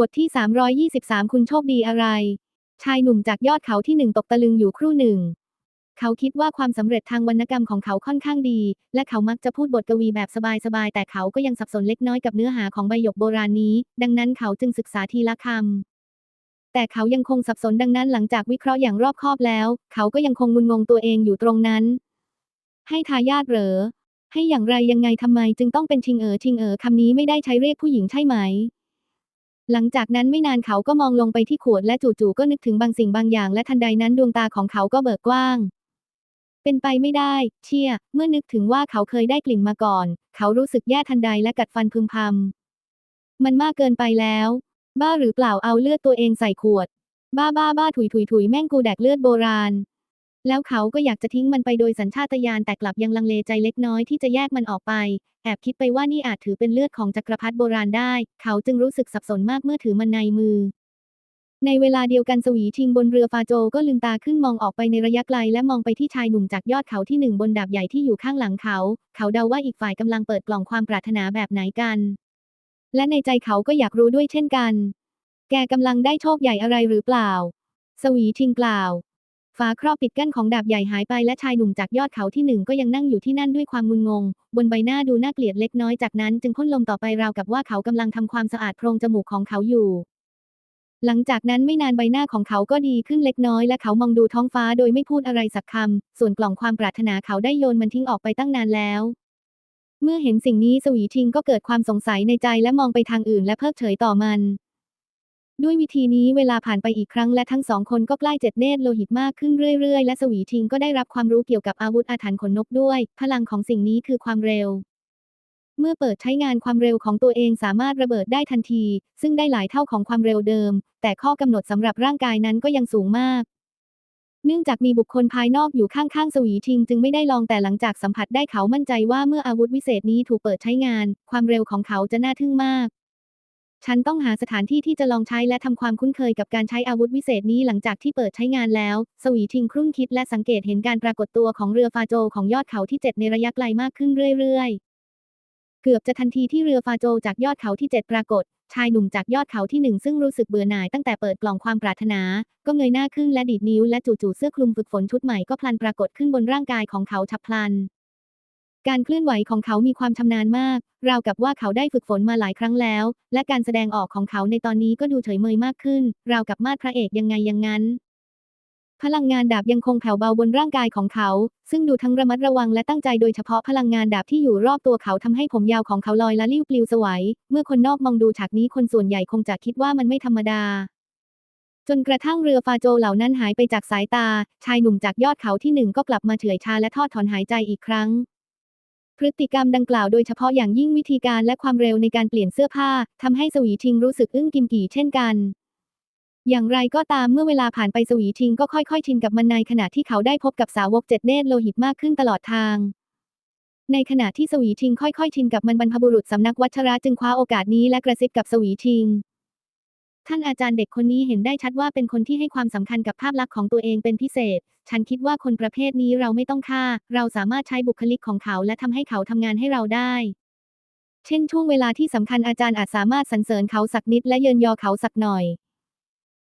บทที่ 323 คุณโชคดีอะไร ชายหนุ่มจากยอดเขาที่หนึ่งตกตะลึงอยู่ครู่หนึ่ง เขาคิดว่าความสำเร็จทางวรรณกรรมของเขาค่อนข้างดี และเขามักจะพูดบทกวีแบบสบายๆ แต่เขาก็ยังสับสนเล็กน้อยกับเนื้อหาของใบหยกโบราณนี้ ดังนั้นเขาจึงศึกษาทีละคำแต่เขายังคงสับสนดังนั้นหลังจากวิเคราะห์อย่างรอบคอบแล้ว เขาก็ยังคงงุนงงตัวเองอยู่ตรงนั้น ให้ทายาทเหรอ ให้อย่างไรยังไงทำไมจึงต้องเป็นชิงเอ๋อชิงเอ๋อคำนี้ไม่ได้ใช้เรียกผู้หญิงใช่ไหม หลังจากนั้นไม่นานเขาก็มองลงไปที่ขวดและจู่ๆก็นึกถึงบางสิ่งบางอย่าง และทันใดนั้นดวงตาของเขาก็เบิกกว้าง เป็นไปไม่ได้ เชี่ย เมื่อนึกถึงว่าเขาเคยได้กลิ่นมาก่อน เขารู้สึกแย่ทันใดและกัดฟันพึมพำมันมากเกินไปแล้ว บ้าหรือเปล่าเอาเลือดตัวเองใส่ขวด บ้าบ้าบ้าถุยถุยถุยแม่งกูแดกเลือดโบราณ แล้วเขาก็อยากจะทิ้งมันไปโดยสัญชาตญาณแต่กลับยังลังเลใจเล็กน้อยที่จะแยกมันออกไป แอบคิดไปว่านี่อาจถือเป็นเลือดของจักรพรรดิโบราณได้ เขาจึงรู้สึกสับสนมากเมื่อถือมันในมือ ในเวลาเดียวกันสวีชิงบนเรือฟาโจก็ลืมตาขึ้นมองออกไปในระยะไกลและมองไปที่ชายหนุ่มจากยอดเขาที่หนึ่งบนดาบใหญ่ที่อยู่ข้างหลังเขา เขาเดาว่าอีกฝ่ายกำลังเปิดกล่องความปรารถนาแบบไหนกัน และในใจเขาก็อยากรู้ด้วยเช่นกัน แกกำลังได้โชคใหญ่อะไรหรือเปล่า สวีชิงกล่าว ฝาครอบปิดกั้นของดาบใหญ่หายไปและชายหนุ่มจากยอดเขาที่หนึ่งก็ยังนั่งอยู่ที่นั่นด้วยความงุนงง บนใบหน้าดูน่าเกลียดเล็กน้อยจากนั้นจึงพ่นลมต่อไปราวกับว่าเขากำลังทำความสะอาดโพรงจมูกของเขาอยู่ หลังจากนั้นไม่นานใบหน้าของเขาก็ดีขึ้นเล็กน้อยและเขามองดูท้องฟ้าโดยไม่พูดอะไรสักคำส่วนกล่องความปรารถนาเขาได้โยนมันทิ้งออกไปตั้งนานแล้ว เมื่อเห็นสิ่งนี้สวีชิงก็เกิดความสงสัยในใจและมองไปทางอื่นและเพิกเฉยต่อมัน ด้วยวิธีนี้เวลาผ่านไปอีกครั้งและทั้งสองคนก็ใกล้เจ็ดเนตรโลหิตมากขึ้นเรื่อยๆ และสวีชิงก็ได้รับความรู้เกี่ยวกับอาวุธอาถรรพ์ขนนกด้วย พลังของสิ่งนี้คือความเร็ว เมื่อเปิดใช้งานความเร็วของตัวเองสามารถระเบิดได้ทันที ซึ่งได้หลายเท่าของความเร็วเดิม แต่ข้อกำหนดสำหรับร่างกายนั้นก็ยังสูงมากเนื่องจากมีบุคคลภายนอกอยู่ข้างๆ สวีชิงจึงไม่ได้ลองแต่หลังจากสัมผัสได้เขามั่นใจว่าเมื่ออาวุธวิเศษนี้ถูกเปิดใช้งาน ความเร็วของเขาจะน่าทึ่งมาก ฉันต้องหาสถานที่ที่จะลองใช้และทำความคุ้นเคยกับการใช้อาวุธวิเศษนี้หลังจากที่เปิดใช้งานแล้ว สวีชิงครุ่นคิดและสังเกตเห็นการปรากฏตัวของเรือฟาโจของยอดเขาที่ 7 ในระยะไกลมากขึ้นเรื่อยๆ เกือบจะทันทีที่เรือฟาโจจากยอดเขาที่ 7 ปรากฏ ชายหนุ่มจากยอดเขาที่หนึ่งซึ่งรู้สึกเบื่อหน่ายตั้งแต่เปิดกล่องความปรารถนา ก็เงยหน้าขึ้นและดีดนิ้วและจู่ๆเสื้อคลุมฝึกฝนชุดใหม่ก็พลันปรากฏขึ้นบนร่างกายของเขาฉับพลัน การเคลื่อนไหวของเขามีความชำนาญมาก ราวกับว่าเขาได้ฝึกฝนมาหลายครั้งแล้ว และการแสดงออกของเขาในตอนนี้ก็ดูเฉยเมยมากขึ้น ราวกับมาดพระเอกยังไงยังงั้น พลังงานดาบยังคงแผ่วเบาบนร่างกายของเขา ซึ่งดูทั้งระมัดระวังและตั้งใจโดยเฉพาะพลังงานดาบที่อยู่รอบตัวเขาทำให้ผมยาวของเขาลอยละลิ้วปลิวสวัยเมื่อคนนอกมองดูฉากนี้คนส่วนใหญ่คงจะคิดว่ามันไม่ธรรมดาจนกระทั่งเรือฟาโจเหล่านั้นหายไปจากสายตา ชายหนุ่มจากยอดเขาที่หนึ่งก็กลับมาเฉื่อยชาและทอดถอนหายใจอีกครั้ง พฤติกรรมดังกล่าวโดยเฉพาะอย่างยิ่งวิธีการและความเร็วในการเปลี่ยนเสื้อผ้าทำให้สวีชิงรู้สึกอึ้งกิมกี่เช่นกัน อย่างไรก็ตามเมื่อเวลาผ่านไปสวีชิงก็ค่อยๆชินกับมันในขณะที่เขาได้พบกับสาวกเจ็ดเนตรโลหิตมากขึ้นตลอดทางในขณะที่สวีชิงค่อยๆ ชินกับมันบรรพบุรุษสำนักวัชระจึงคว้าโอกาสนี้และกระซิบกับสวีชิง ท่านอาจารย์เด็กคนนี้เห็นได้ชัดว่าเป็นคนที่ให้ความสำคัญกับภาพลักษณ์ของตัวเองเป็นพิเศษ ฉันคิดว่าคนประเภทนี้เราไม่ต้องฆ่า เราสามารถใช้บุคลิกของเขาและทำให้เขาทำงานให้เราได้ เช่นช่วงเวลาที่สำคัญอาจารย์อาจสามารถสรรเสริญเขาสักนิดและเยินยอเขาสักหน่อย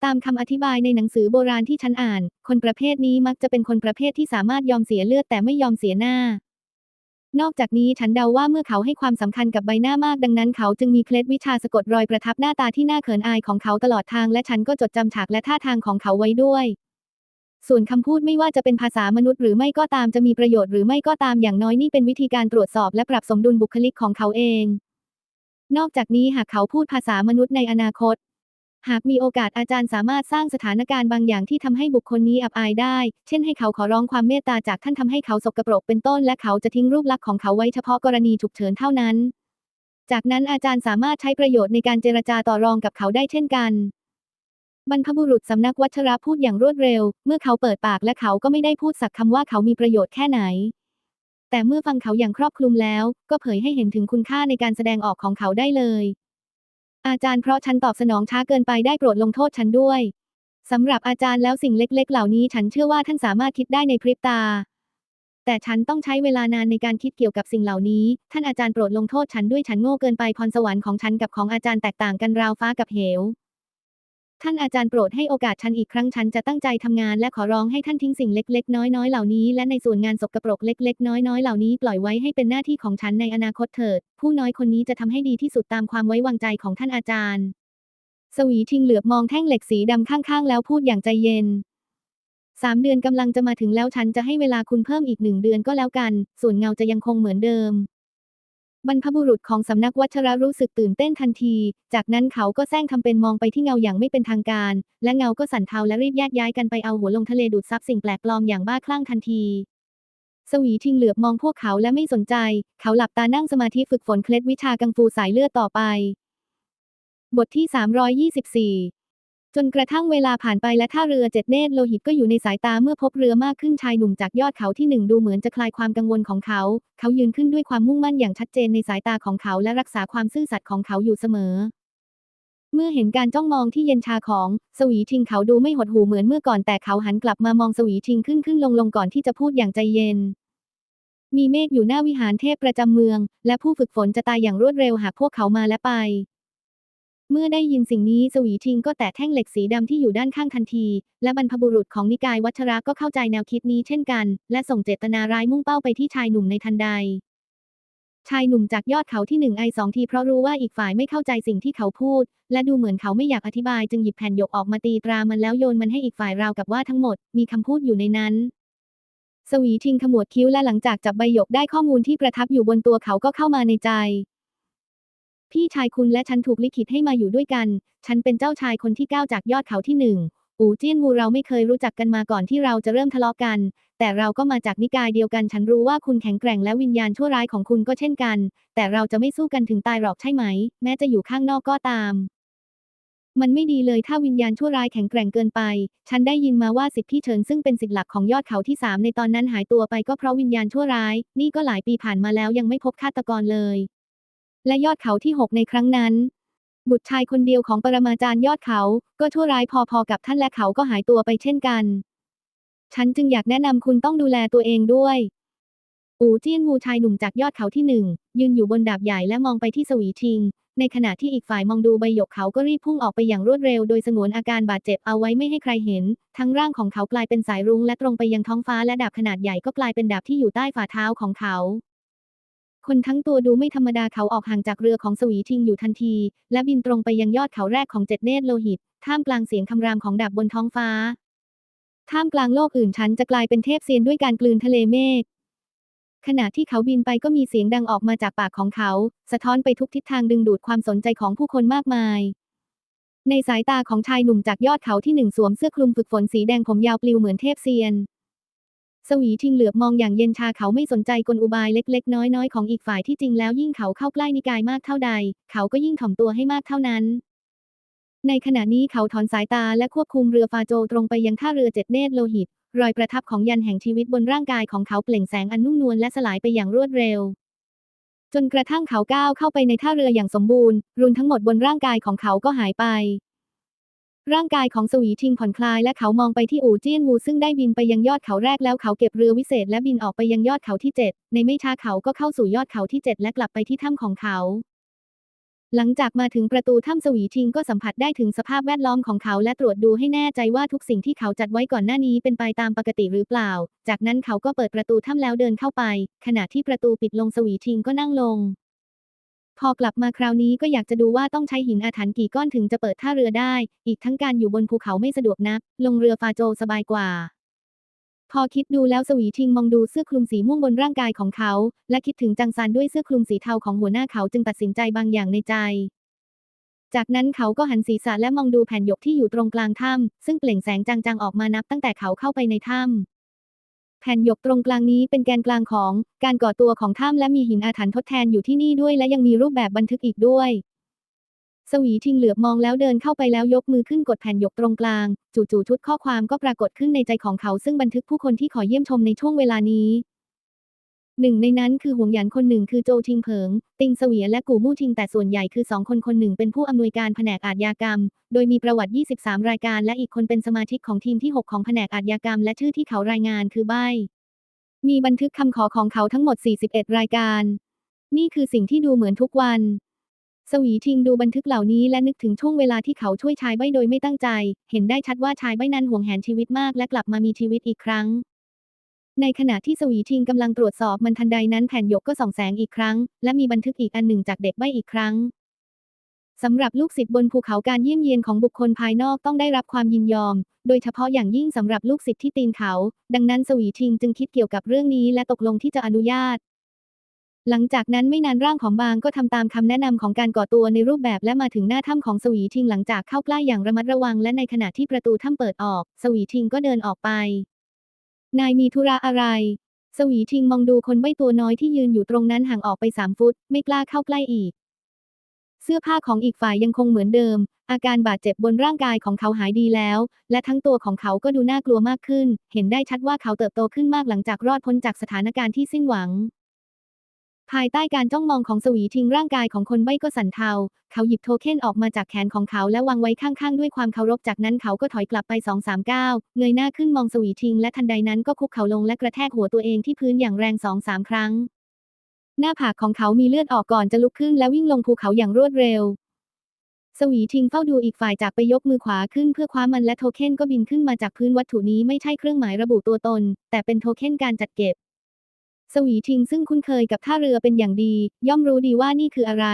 ตามคำอธิบายในหนังสือโบราณที่ฉันอ่าน คนประเภทนี้มักจะเป็นคนประเภทที่สามารถยอมเสียเลือดแต่ไม่ยอมเสียหน้า นอกจากนี้ฉันเดาว่าเมื่อเขาให้ความสำคัญกับใบหน้ามากดังนั้นเขาจึงมีเคล็ดวิชาสะกดรอยประทับหน้าตาที่น่าเขินอายของเขาตลอดทางและฉันก็จดจำฉากและท่าทางของเขาไว้ด้วย ส่วนคำพูดไม่ว่าจะเป็นภาษามนุษย์หรือไม่ก็ตามจะมีประโยชน์หรือไม่ก็ตามอย่างน้อยนี่เป็นวิธีการตรวจสอบและปรับสมดุลบุคลิกของเขาเอง นอกจากนี้หากเขาพูดภาษามนุษย์ในอนาคต หากมีโอกาสอาจารย์สามารถสร้างสถานการณ์บางอย่างที่ทำให้บุคคลนี้อับอายได้ เช่นให้เขาขอร้องความเมตตาจากท่านทำให้เขาสกปรกเป็นต้น และเขาจะทิ้งรูปลักษณ์ของเขาไว้เฉพาะกรณีฉุกเฉินเท่านั้น จากนั้นอาจารย์สามารถใช้ประโยชน์ในการเจรจาต่อรองกับเขาได้เช่นกันบรรพบุรุษสำนักวัชระพูดอย่างรวดเร็ว เมื่อเขาเปิดปากและเขาก็ไม่ได้พูดสักคำว่าเขามีประโยชน์แค่ไหน แต่เมื่อฟังเขาอย่างครอบคลุมแล้ว ก็เผยให้เห็นถึงคุณค่าในการแสดงออกของเขาได้เลย อาจารย์เพราะฉันตอบสนองช้าเกินไปได้โปรดลงโทษฉันด้วยสำหรับอาจารย์แล้วสิ่งเล็ก ๆ เหล่านี้ฉันเชื่อว่าท่านสามารถคิดได้ในพริบตา แต่ฉันต้องใช้เวลานานในการคิดเกี่ยวกับสิ่งเหล่านี้ ท่านอาจารย์โปรดลงโทษฉันด้วยฉันโง่เกินไปพรสวรรค์ของฉันกับของอาจารย์แตกต่างกันราวฟ้ากับเหว ท่านอาจารย์โปรดให้โอกาสฉันอีกครั้งฉันจะตั้งใจทำงานและขอร้องให้ท่านทิ้งสิ่งเล็ก ๆ น้อยๆเหล่านี้และในส่วนงานสกปรกเล็ก ๆ น้อยๆเหล่านี้ปล่อยไว้ให้เป็นหน้าที่ของฉันในอนาคตเถิด ผู้น้อยคนนี้จะทำให้ดีที่สุดตามความไว้วางใจของท่านอาจารย์ สวีทิงเหลือบมองแท่งเหล็กสีดำข้างๆ แล้วพูดอย่างใจเย็นสามเดือนกำลังจะมาถึงแล้วฉันจะให้เวลาคุณเพิ่มอีกหนึ่งเดือนก็แล้วกัน ส่วนเงาจะยังคงเหมือนเดิม บรรพบุรุษของสำนักวัชระรู้สึกตื่นเต้นทันที จากนั้นเขาก็แซงทำเป็นมองไปที่เงาอย่างไม่เป็นทางการ และเงาก็สั่นเทาและรีบแยกย้ายกันไปเอาหัวลงทะเลดูดซับสิ่งแปลกปลอมอย่างบ้าคลั่งทันที สวีทิงเหลือบมองพวกเขาและไม่สนใจ เขาหลับตานั่งสมาธิฝึกฝนเคล็ดวิชากังฟูสายเลือดต่อไป บทที่ 324 จนกระทั่งเวลาผ่านไปและท่าเรือเจ็ดเนตรโลหิตก็อยู่ในสายตาเมื่อพบเรือมากขึ้นชายหนุ่มจากยอดเขาที่หนึ่งดูเหมือนจะคลายความกังวลของเขา เขายืนขึ้นด้วยความมุ่งมั่นอย่างชัดเจนในสายตาของเขาและรักษาความซื่อสัตย์ของเขาอยู่เสมอ เมื่อเห็นการจ้องมองที่เย็นชาของสวีทิงเขาดูไม่หดหูเหมือนเมื่อก่อนแต่เขาหันกลับมามองสวีทิงขึ้นขึ้นลงลงก่อนที่จะพูดอย่างใจเย็นมีเมฆอยู่หน้าวิหารเทพประจำเมือง และผู้ฝึกฝนจะตายอย่างรวดเร็วหากพวกเขามาและไป เมื่อได้ยินสิ่งนี้สวีทิงก็แตะแท่งเหล็กสีดำที่อยู่ด้านข้างทันที และบรรพบุรุษของนิกายวัชระก็เข้าใจแนวคิดนี้เช่นกัน และส่งเจตนาร้ายมุ่งเป้าไปที่ชายหนุ่มในทันใด ชายหนุ่มจากยอดเขาที่หนึ่งไอสองทีเพราะรู้ว่าอีกฝ่ายไม่เข้าใจสิ่งที่เขาพูด และดูเหมือนเขาไม่อยากอธิบายจึงหยิบแผ่นหยกออกมาตีตรามันแล้วโยนมันให้อีกฝ่ายราวกับว่าทั้งหมดมีคำพูดอยู่ในนั้นสวีทิงขมวดคิ้วและหลังจากจับใบหยกได้ข้อมูลที่ประทับอยู่บนตัวเขาก็เข้ามาในใจ พี่ชายคุณและฉันถูกลิขิตให้มาอยู่ด้วยกัน ฉันเป็นเจ้าชายคนที่ก้าจากยอดเขาที่หนึ่ง อูเจี้ยนวูเราไม่เคยรู้จักกันมาก่อนที่เราจะเริ่มทะเลาะกัน แต่เราก็มาจากนิกายเดียวกัน ฉันรู้ว่าคุณแข็งแกร่งและวิญญาณชั่วร้ายของคุณก็เช่นกัน แต่เราจะไม่สู้กันถึงตายหรอกใช่ไหม แม้จะอยู่ข้างนอกก็ตาม มันไม่ดีเลยถ้าวิญญาณชั่วร้ายแข็งแกร่งเกินไป ฉันได้ยินมาว่าสิทธิพี่เฉินซึ่งเป็นสิทธิหลักของยอดเขาที่สามในตอนนั้นหายตัวไปก็เพราะวิญญาณชั่วร้าย นี่ก็หลายปีผ่านมาแล้วยังไม่พบฆาตกรเลย และยอดเขาที่หกในครั้งนั้น บุตรชายคนเดียวของปรมาจารย์ยอดเขา ก็ชั่วร้ายพอๆกับท่านและเขาก็หายตัวไปเช่นกัน ฉันจึงอยากแนะนำคุณต้องดูแลตัวเองด้วยอูเจียนวูชายหนุ่มจากยอดเขาที่หนึ่งยืนอยู่บนดาบใหญ่และมองไปที่สวีทิง ในขณะที่อีกฝ่ายมองดูใบหยกเขาก็รีบพุ่งออกไปอย่างรวดเร็วโดยสงวนอาการบาดเจ็บเอาไว้ไม่ให้ใครเห็น ทั้งร่างของเขากลายเป็นสายรุ้งและตรงไปยังท้องฟ้าและดาบขนาดใหญ่ก็กลายเป็นดาบที่อยู่ใต้ฝ่าเท้าของเขา คนทั้งตัวดูไม่ธรรมดาเขาออกห่างจากเรือของสวีทิงอยู่ทันที และบินตรงไปยังยอดเขาแรกของเจ็ดเนตรโลหิต ท่ามกลางเสียงคำรามของดาบบนท้องฟ้า ท่ามกลางโลกอื่นฉันจะกลายเป็นเทพเซียนด้วยการกลืนทะเลเมฆขณะที่เขาบินไปก็มีเสียงดังออกมาจากปากของเขา สะท้อนไปทุกทิศทางดึงดูดความสนใจของผู้คนมากมาย ในสายตาของชายหนุ่มจากยอดเขาที่หนึ่งสวมเสื้อคลุมฝึกฝนสีแดงผมยาวปลิวเหมือนเทพเซียน สวีทิงเหลือบมองอย่างเย็นชาเขาไม่สนใจกลอุบายเล็ก ๆ น้อยๆของอีกฝ่ายที่จริงแล้วยิ่งเขาเข้าใกล้นิกายมากเท่าใด เขาก็ยิ่งถ่อมตัวให้มากเท่านั้น ในขณะนี้เขาถอนสายตาและควบคุมเรือฟาโจตรงไปยังท่าเรือเจ็ดเนตรโลหิต รอยประทับของยันแห่งชีวิตบนร่างกายของเขาเปล่งแสงอันนุ่มนวลและสลายไปอย่างรวดเร็วจนกระทั่งเขาก้าวเข้าไปในท่าเรืออย่างสมบูรณ์ รุนทั้งหมดบนร่างกายของเขาก็หายไป ร่างกายของสวีทิงผ่อนคลายและเขามองไปที่อู่เจี้ยนวูซึ่งได้บินไปยังยอดเขาแรกแล้วเขาเก็บเรือวิเศษและบินออกไปยังยอดเขาที่ 7 ในไม่ช้าเขาก็เข้าสู่ยอดเขาที่ 7 และกลับไปที่ถ้ำของเขา หลังจากมาถึงประตูถ้ำสวีทิงก็สัมผัสได้ถึงสภาพแวดล้อมของเขาและตรวจดูให้แน่ใจว่าทุกสิ่งที่เขาจัดไว้ก่อนหน้านี้เป็นไปตามปกติหรือเปล่า จากนั้นเขาก็เปิดประตูถ้ำแล้วเดินเข้าไป ขณะที่ประตูปิดลงสวีทิงก็นั่งลง พอกลับมาคราวนี้ก็อยากจะดูว่าต้องใช้หินอาถรรพ์กี่ก้อนถึงจะเปิดท่าเรือได้ อีกทั้งการอยู่บนภูเขาไม่สะดวกนัก ลงเรือฟาโจสบายกว่า พอคิดดูแล้วสวีทิงมองดูเสื้อคลุมสีม่วงบนร่างกายของเขา และคิดถึงจังซานด้วยเสื้อคลุมสีเทาของหัวหน้าเขาจึงตัดสินใจบางอย่างในใจ จากนั้นเขาก็หันศีรษะและมองดูแผ่นหยกที่อยู่ตรงกลางถ้ำซึ่งเปล่งแสงจางๆออกมานับตั้งแต่เขาเข้าไปในถ้ำ แผ่นหยกตรงกลางนี้เป็นแกนกลางของการก่อตัวของถ้ำและมีหินอาถรรพ์ทดแทนอยู่ที่นี่ด้วยและยังมีรูปแบบบันทึกอีกด้วย สวีทิงเหลือบมองแล้วเดินเข้าไปแล้วยกมือขึ้นกดแผ่นหยกตรงกลาง จู่ๆชุดข้อความก็ปรากฏขึ้นในใจของเขาซึ่งบันทึกผู้คนที่ขอเยี่ยมชมในช่วงเวลานี้ หนึ่งในนั้นคือหวงหยันคนหนึ่งคือโจทิงเผิง ติงเสวียและกูมู่ทิงแต่ส่วนใหญ่คือสองคนคนหนึ่งเป็นผู้อำนวยการแผนกอาชญากรรม โดยมีประวัติ 23 รายการและอีกคนเป็นสมาชิกของทีมที่ 6 ของแผนกอาชญากรรม และชื่อที่เขารายงานคือใบมีบันทึกคำขอของเขาทั้งหมด 41 รายการ นี่คือสิ่งที่ดูเหมือนทุกวันสวีทิงดูบันทึกเหล่านี้และนึกถึงช่วงเวลาที่เขาช่วยชายใบ้โดยไม่ตั้งใจ เห็นได้ชัดว่าชายใบ้นั้นห่วงแหนชีวิตมากและกลับมามีชีวิตอีกครั้ง ในขณะที่สวีทิงกำลังตรวจสอบมันทันใดนั้นแผ่นหยกก็ส่องแสงอีกครั้ง และมีบันทึกอีกอันหนึ่งจากเด็กใบ้อีกครั้งสำหรับลูกศิษย์บนภูเขาการเยี่ยมเยียนของบุคคลภายนอกต้องได้รับความยินยอม โดยเฉพาะอย่างยิ่งสำหรับลูกศิษย์ที่ตีนเขา ดังนั้นสวีทิงจึงคิดเกี่ยวกับเรื่องนี้และตกลงที่จะอนุญาต หลังจากนั้นไม่นานร่างของบางก็ทำตามคำแนะนำของการก่อตัวในรูปแบบและมาถึงหน้าถ้ำของสวีทิงหลังจากเข้าใกล้อย่างระมัดระวังและในขณะที่ประตูถ้ำเปิดออก สวีทิงก็เดินออกไป นายมีธุระอะไร สวีทิงมองดูคนใบ้ตัวน้อยที่ยืนอยู่ตรงนั้นห่างออกไปสามฟุต ไม่กล้าเข้าใกล้อีก เสื้อผ้าของอีกฝ่ายยังคงเหมือนเดิม อาการบาดเจ็บบนร่างกายของเขาหายดีแล้ว และทั้งตัวของเขาก็ดูน่ากลัวมากขึ้น เห็นได้ชัดว่าเขาเติบโตขึ้นมากหลังจากรอดพ้นจากสถานการณ์ที่สิ้นหวัง ภายใต้การจ้องมองของสวีทิงร่างกายของคนใบ้ก็สั่นเทา เขาหยิบโทเค็นออกมาจากแขนของเขาและวางไว้ข้างๆ ด้วยความเคารพจากนั้นเขาก็ถอยกลับไปสองสามก้าวเงยหน้าขึ้นมองสวีทิงและทันใดนั้นก็คุกเข่าลงและกระแทกหัวตัวเองที่พื้นอย่างแรงสองสามครั้ง หน้าผากของเขามีเลือดออกก่อนจะลุกขึ้นและวิ่งลงภูเขาอย่างรวดเร็ว สวีทิงเฝ้าดูอีกฝ่ายจากไปยกมือขวาขึ้นเพื่อคว้ามันและโทเค็นก็บินขึ้นมาจากพื้นวัตถุนี้ไม่ใช่เครื่องหมายระบุตัวตน แต่เป็นโทเค็นการจัดเก็บ สวีทิงซึ่งคุ้นเคยกับท่าเรือเป็นอย่างดี ย่อมรู้ดีว่านี่คืออะไร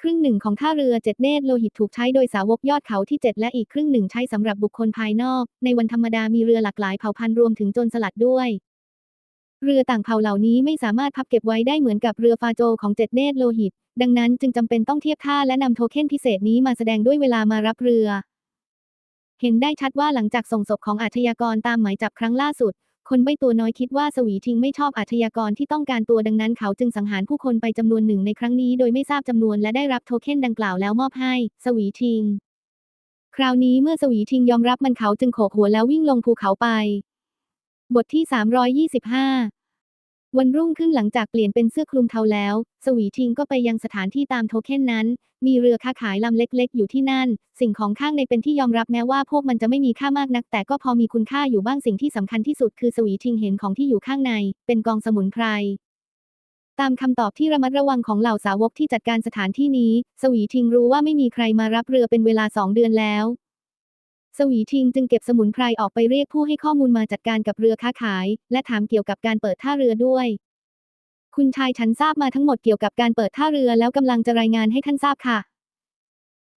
ครึ่งหนึ่งของท่าเรือเจ็ดเนตรโลหิตถูกใช้โดยสาวกยอดเขาที่เจ็ดและอีกครึ่งหนึ่งใช้สำหรับบุคคลภายนอก ในวันธรรมดามีเรือหลากหลายเผ่าพันธุ์รวมถึงโจรสลัดด้วย เรือต่างเผ่าเหล่านี้ไม่สามารถพับเก็บไว้ได้เหมือนกับเรือฟาโจของเจ็ดเนตรโลหิต ดังนั้นจึงจำเป็นต้องเทียบท่าและนำโทเค็นพิเศษนี้มาแสดงด้วยเวลามารับเรือ เห็นได้ชัดว่าหลังจากส่งศพของอาชญากรตามหมายจับครั้งล่าสุด คนใบ้ตัวน้อยคิดว่าสวีทิงไม่ชอบอาชญากรที่ต้องการตัวดังนั้นเขาจึงสังหารผู้คนไปจำนวนหนึ่งในครั้งนี้โดยไม่ทราบจำนวนและได้รับโทเค็นดังกล่าวแล้วมอบให้ สวีทิง คราวนี้เมื่อสวีทิงยอมรับมันเขาจึงโขกหัวแล้ววิ่งลงภูเขาไป บทที่ 325 วันรุ่งขึ้นหลังจากเปลี่ยนเป็นเสื้อคลุมเทาแล้ว สวีทิงก็ไปยังสถานที่ตามโทเค็นนั้น มีเรือค้าขายลำเล็กๆ อยู่ที่นั่น สิ่งของข้างในเป็นที่ยอมรับแม้ว่าพวกมันจะไม่มีค่ามากนัก แต่ก็พอมีคุณค่าอยู่บ้างสิ่งที่สำคัญที่สุดคือสวีทิงเห็นของที่อยู่ข้างใน เป็นกองสมุนไพรตามคำตอบที่ระมัดระวังของเหล่าสาวกที่จัดการสถานที่นี้ สวีทิงรู้ว่าไม่มีใครมารับเรือเป็นเวลาสองเดือนแล้ว สวีทิงจึงเก็บสมุนไพรออกไปเรียกผู้ให้ข้อมูลมาจัดการกับเรือค้าขาย และถามเกี่ยวกับการเปิดท่าเรือด้วย คุณชายฉันทราบมาทั้งหมดเกี่ยวกับการเปิดท่าเรือแล้วกำลังจะรายงานให้ท่านทราบค่ะ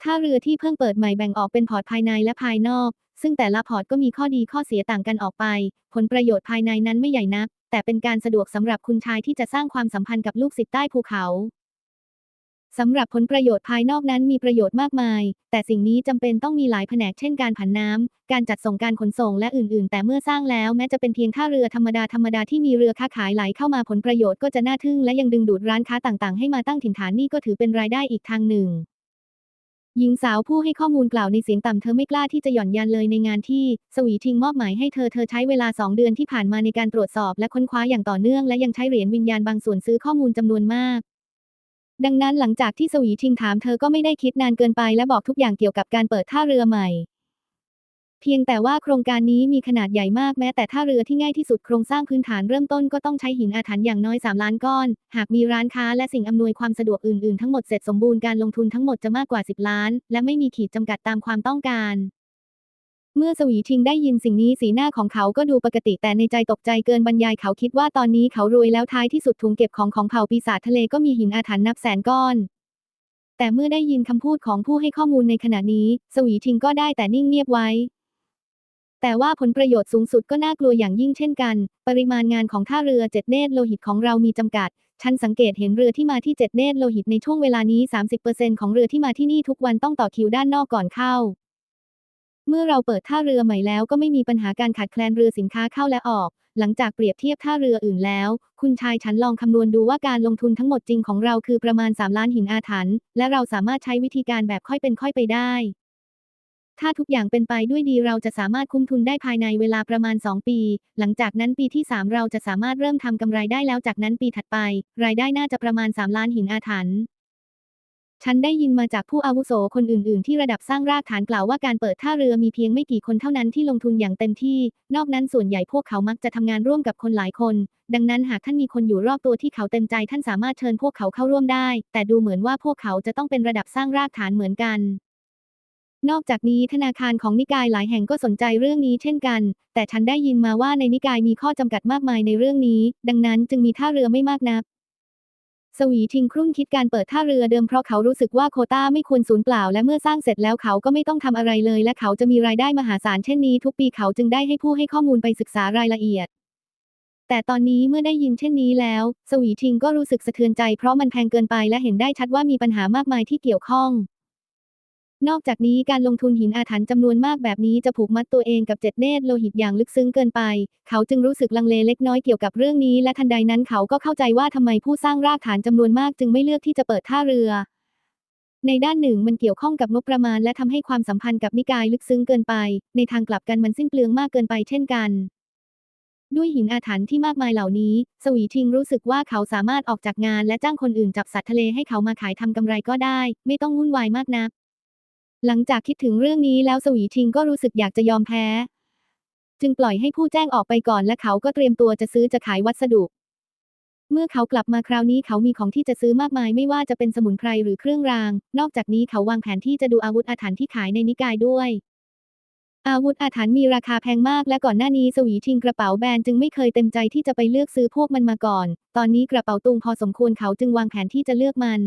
ท่าเรือที่เพิ่งเปิดใหม่แบ่งออกเป็นพอร์ตภายในและภายนอก ซึ่งแต่ละพอร์ตก็มีข้อดีข้อเสียต่างกันออกไป ผลประโยชน์ภายในนั้นไม่ใหญ่นัก แต่เป็นการสะดวกสำหรับคุณชายที่จะสร้างความสัมพันธ์กับลูกศิษย์ใต้ภูเขา สำหรับผลประโยชน์ภายนอกนั้นมีประโยชน์มากมาย แต่สิ่งนี้จำเป็นต้องมีหลายแผนกเช่นการผันน้ำ การจัดส่งการขนส่งและอื่นๆ แต่เมื่อสร้างแล้วแม้จะเป็นเพียงท่าเรือธรรมดาธรรมดาที่มีเรือค้าขายไหลเข้ามาผลประโยชน์ก็จะน่าทึ่งและยังดึงดูดร้านค้าต่างๆ ให้มาตั้งถิ่นฐานนี่ก็ถือเป็นรายได้อีกทางหนึ่งหญิงสาวผู้ให้ข้อมูลกล่าวในเสียงต่ำเธอไม่กล้าที่จะหย่อนยันเลยในงานที่ สวีทิงมอบหมายให้เธอเธอใช้เวลาสองเดือนที่ผ่านมาในการตรวจสอบและค้นคว้าอย่างต่อเนื่องและยังใช้เหรียญวิญญาณบางส่วนซื้อข้อมูลจำนวนมาก ดังนั้นหลังจากที่สวีทิงถามเธอก็ไม่ได้คิดนานเกินไปและบอกทุกอย่างเกี่ยวกับการเปิดท่าเรือใหม่ เพียงแต่ว่าโครงการนี้มีขนาดใหญ่มากแม้แต่ท่าเรือที่ง่ายที่สุดโครงสร้างพื้นฐานเริ่มต้นก็ต้องใช้หินอาถรรพ์อย่างน้อย 3 ล้านก้อน หากมีร้านค้าและสิ่งอำนวยความสะดวกอื่นๆ ทั้งหมดเสร็จสมบูรณ์การลงทุนทั้งหมดจะมากกว่า 10 ล้าน และไม่มีขีดจำกัดตามความต้องการ เมื่อสวีทิงได้ยินสิ่งนี้สีหน้าของเขาก็ดูปกติแต่ในใจตกใจเกินบรรยายเขาคิดว่าตอนนี้เขารวยแล้วท้ายที่สุดถุงเก็บของของเผ่าปีศาจทะเลก็มีหินอาถรรพ์นับแสนก้อน แต่เมื่อได้ยินคำพูดของผู้ให้ข้อมูลในขณะนี้ สวีทิงก็ได้แต่นิ่งเงียบไว้ แต่ว่าผลประโยชน์สูงสุดก็น่ากลัวอย่างยิ่งเช่นกัน ปริมาณงานของท่าเรือเจ็ดเนตรโลหิตของเรามีจำกัดฉันสังเกตเห็นเรือที่มาที่เจ็ดเนตรโลหิตในช่วงเวลานี้ 30%ของเรือที่มาที่นี่ทุกวันต้องต่อคิวด้านนอกก่อนเข้า เมื่อเราเปิดท่าเรือใหม่แล้วก็ไม่มีปัญหาการขาดแคลนเรือสินค้าเข้าและออก หลังจากเปรียบเทียบท่าเรืออื่นแล้ว คุณชายฉันลองคำนวณดูว่าการลงทุนทั้งหมดจริงของเราคือประมาณ 3 ล้านหินอาถรรพ์และเราสามารถใช้วิธีการแบบค่อยเป็นค่อยไปได้ ถ้าทุกอย่างเป็นไปด้วยดีเราจะสามารถคุ้มทุนได้ภายในเวลาประมาณ 2 ปี หลังจากนั้นปีที่ 3 เราจะสามารถเริ่มทำกำไรได้แล้วจากนั้นปีถัดไป รายได้น่าจะประมาณ 3 ล้านหินอาถรรพ์ ฉันได้ยินมาจากผู้อาวุโสคนอื่น ๆ ที่ระดับสร้างรากฐานกล่าวว่าการเปิดท่าเรือมีเพียงไม่กี่คนเท่านั้นที่ลงทุนอย่างเต็มที่ นอกนั้นส่วนใหญ่พวกเขามักจะทำงานร่วมกับคนหลายคน ดังนั้นหากท่านมีคนอยู่รอบตัวที่เขาเต็มใจท่านสามารถเชิญพวกเขาเข้าร่วมได้ แต่ดูเหมือนว่าพวกเขาจะต้องเป็นระดับสร้างรากฐานเหมือนกันนอกจากนี้ธนาคารของนิกายหลายแห่งก็สนใจเรื่องนี้เช่นกัน แต่ฉันได้ยินมาว่าในนิกายมีข้อจำกัดมากมายในเรื่องนี้ ดังนั้นจึงมีท่าเรือไม่มากนัก สวีทิงครุ่นคิดการเปิดท่าเรือเดิมเพราะเขารู้สึกว่าโคต้าไม่ควรสูญเปล่า และเมื่อสร้างเสร็จแล้วเขาก็ไม่ต้องทำอะไรเลย และเขาจะมีรายได้มหาศาลเช่นนี้ ทุกปีเขาจึงได้ให้ผู้ให้ข้อมูลไปศึกษารายละเอียด แต่ตอนนี้เมื่อได้ยินเช่นนี้แล้ว สวีทิงก็รู้สึกสะเทือนใจเพราะมันแพงเกินไปและเห็นได้ชัดว่ามีปัญหามากมายที่เกี่ยวข้อง นอกจากนี้การลงทุนหินอาถรรพ์จำนวนมากแบบนี้จะผูกมัดตัวเองกับเจ็ดเนตรโลหิตอย่างลึกซึ้งเกินไป เขาจึงรู้สึกลังเลเล็กน้อยเกี่ยวกับเรื่องนี้ และทันใดนั้นเขาก็เข้าใจว่าทำไมผู้สร้างรากฐานจำนวนมากจึงไม่เลือกที่จะเปิดท่าเรือ ในด้านหนึ่งมันเกี่ยวข้องกับงบประมาณและทำให้ความสัมพันธ์กับนิกายลึกซึ้งเกินไป ในทางกลับกันมันสิ้นเปลืองมากเกินไปเช่นกันด้วยหินอาถรรพ์ที่มากมายเหล่านี้ สวีทิงรู้สึกว่าเขาสามารถออกจากงานและจ้างคนอื่นจับสัตว์ทะเลให้เขามาขายทำกำไรก็ได้ ไม่ต้องวุ่นวายมากนัก หลังจากคิดถึงเรื่องนี้แล้วสวีทิงก็รู้สึกอยากจะยอมแพ้ จึงปล่อยให้ผู้แจ้งออกไปก่อนและเขาก็เตรียมตัวจะซื้อจะขายวัสดุ เมื่อเขากลับมาคราวนี้เขามีของที่จะซื้อมากมายไม่ว่าจะเป็นสมุนไพรหรือเครื่องราง นอกจากนี้เขาวางแผนที่จะดูอาวุธอาถรรพ์ที่ขายในนิกายด้วยอาวุธอาถรรพ์มีราคาแพงมากและก่อนหน้านี้สวีทิงกระเป๋าแบรนด์จึงไม่เคยเต็มใจที่จะไปเลือกซื้อพวกมันมาก่อน ตอนนี้กระเป๋าตุงพอสมควรเขาจึงวางแผนที่จะเลือกมัน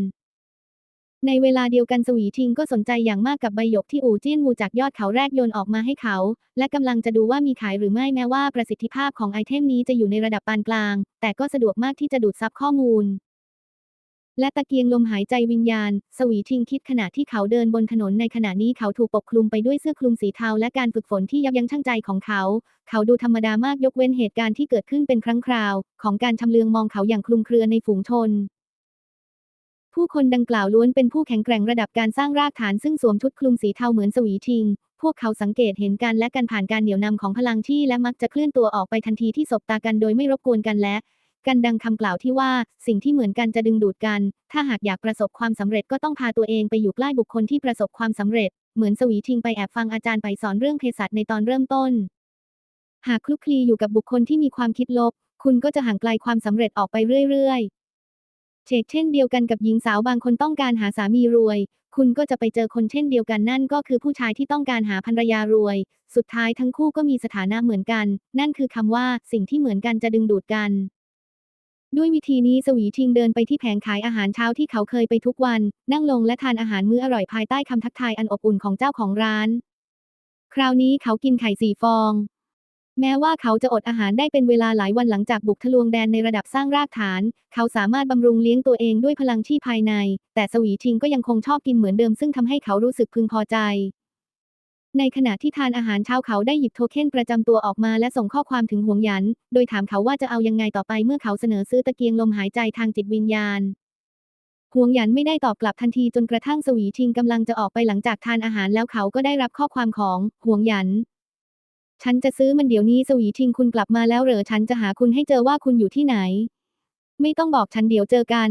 ในเวลาเดียวกันสวีทิงก็สนใจอย่างมากกับใบหยกที่อู่จี้นมูจากยอดเขาแรกโยนออกมาให้เขา และกำลังจะดูว่ามีขายหรือไม่แม้ว่าประสิทธิภาพของไอเทมนี้จะอยู่ในระดับปานกลาง แต่ก็สะดวกมากที่จะดูดซับข้อมูล และตะเกียงลมหายใจวิญญาณ สวีทิงคิดขณะที่เขาเดินบนถนนในขณะนี้เขาถูกปกคลุมไปด้วยเสื้อคลุมสีเทาและการฝึกฝนที่ยับยั้งชั่งใจของเขา เขาดูธรรมดามากยกเว้นเหตุการณ์ที่เกิดขึ้นเป็นครั้งคราว ของการชำเลืองมองเขาอย่างคลุมเครือในฝูงชน ผู้คนดังกล่าวล้วนเป็นผู้แข็งแกร่งระดับการสร้างรากฐานซึ่งสวมชุดคลุมสีเทาเหมือนสวีทิง พวกเขาสังเกตเห็นกันและกันผ่านการเหนี่ยวนำของพลังที่และมักจะเคลื่อนตัวออกไปทันทีที่สบตากันโดยไม่รบกวนกันและกันดังคำกล่าวที่ว่า สิ่งที่เหมือนกันจะดึงดูดกัน ถ้าหากอยากประสบความสำเร็จก็ต้องพาตัวเองไปอยู่ใกล้บุคคลที่ประสบความสำเร็จ เหมือนสวีทิงไปแอบฟังอาจารย์ไปสอนเรื่องเภสัชในตอนเริ่มต้น หากคลุกคลีอยู่กับบุคคลที่มีความคิดลบ คุณก็จะห่างไกลความสำเร็จออกไปเรื่อยๆ เชกเช่นเดียวกันกับหญิงสาวบางคนต้องการหาสามีรวย คุณก็จะไปเจอคนเช่นเดียวกันนั่นก็คือผู้ชายที่ต้องการหาภรรยารวย สุดท้ายทั้งคู่ก็มีสถานะเหมือนกัน นั่นคือคำว่าสิ่งที่เหมือนกันจะดึงดูดกันด้วยวิธีนี้สวีทิงเดินไปที่แผงขายอาหารเช้าที่เขาเคยไปทุกวัน นั่งลงและทานอาหารมื้ออร่อยภายใต้คำทักทายอันอบอุ่นของเจ้าของร้าน คราวนี้เขากินไข่สี่ฟอง แม้ว่าเขาจะอดอาหารได้เป็นเวลาหลายวันหลังจากบุกทะลวงแดนในระดับสร้างรากฐาน เขาสามารถบำรุงเลี้ยงตัวเองด้วยพลังที่ภายใน แต่สวีทิงก็ยังคงชอบกินเหมือนเดิมซึ่งทำให้เขารู้สึกพึงพอใจ ในขณะที่ทานอาหารเช้าเขาได้หยิบโทเค็นประจำตัวออกมาและส่งข้อความถึงห่วงหยัน โดยถามเขาว่าจะเอายังไงต่อไปเมื่อเขาเสนอซื้อตะเกียงลมหายใจทางจิตวิญญาณห่วงหยันไม่ได้ตอบกลับทันทีจนกระทั่งสวีทิงกำลังจะออกไปหลังจากทานอาหารแล้วเขาก็ได้รับข้อความของห่วงหยัน ฉันจะซื้อมันเดี๋ยวนี้สวีทิงคุณกลับมาแล้วเหรอฉันจะหาคุณให้เจอว่าคุณอยู่ที่ไหน ไม่ต้องบอกฉันเดี๋ยวเจอกัน